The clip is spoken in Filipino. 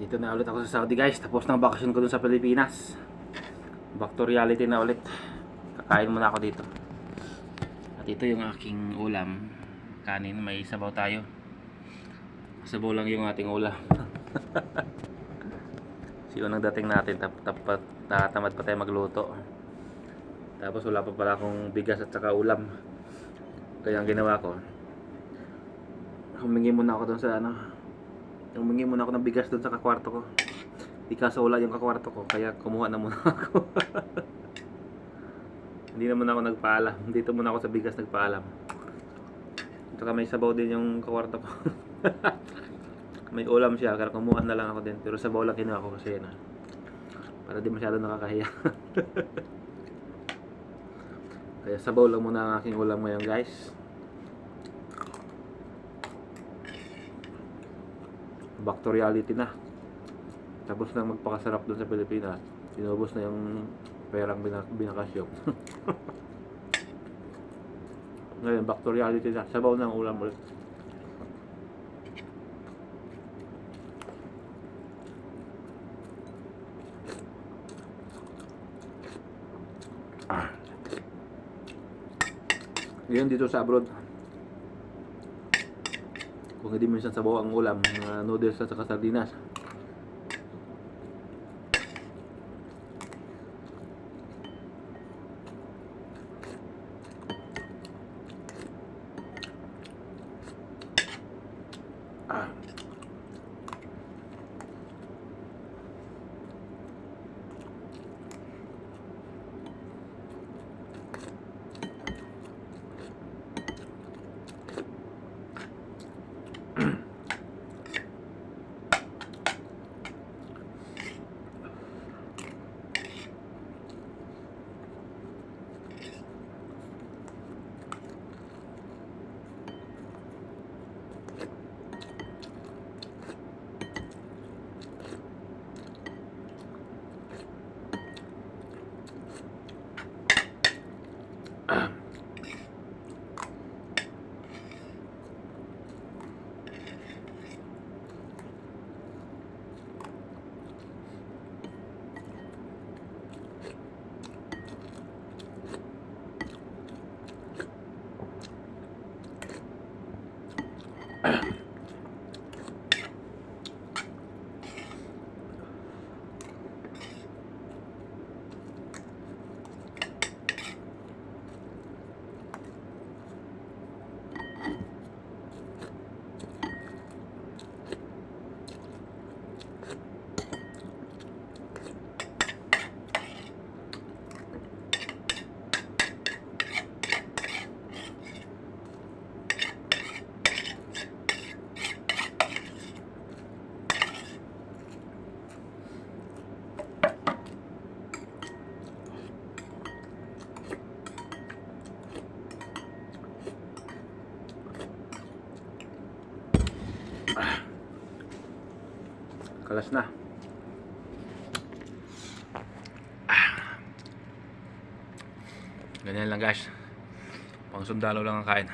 Dito na ulit ako sa Saudi guys. Tapos ng bakasyon ko dun sa Pilipinas. Back to reality na ulit. Kakain muna ako dito. At ito yung aking ulam. Kanin, may sabaw tayo. Sabaw lang yung ating ulam. si unang dating natin, tap, tapat, tatamad pa tayo magluto. Tapos wala pa pala akong bigas at saka ulam. Kaya ang ginawa ko, humingi muna ako doon sa ano, humingi muna ako ng bigas doon sa kakwarto ko. Di kaso wala yung kakwarto ko, kaya kumuha na muna ako. Hindi naman ako nagpaalam. Dito muna ako sa bigas nagpaalam. Saka may sabaw din yung kakwarto ko. may ulam siya, kaya kumuha na lang ako din. Pero sabaw lang kinuha ko kasi na. Para di masyado nakakahiya. kaya sabaw lang muna ang aking ulam ngayon guys. Back to reality na. Tapos na magpakasarap doon sa Pilipinas. Inubos na yung perang binak binakasyon. Ngayon, back to reality na. Sabaw ang ulam ulit. Ah. Ngayon dito sa abroad, kung hindi minsan sabaw ang ulam, mga noodles at saka sardinas. Yeah. Kalas na. Ah. Ganyan lang guys. Pang sundalo lang ang kain.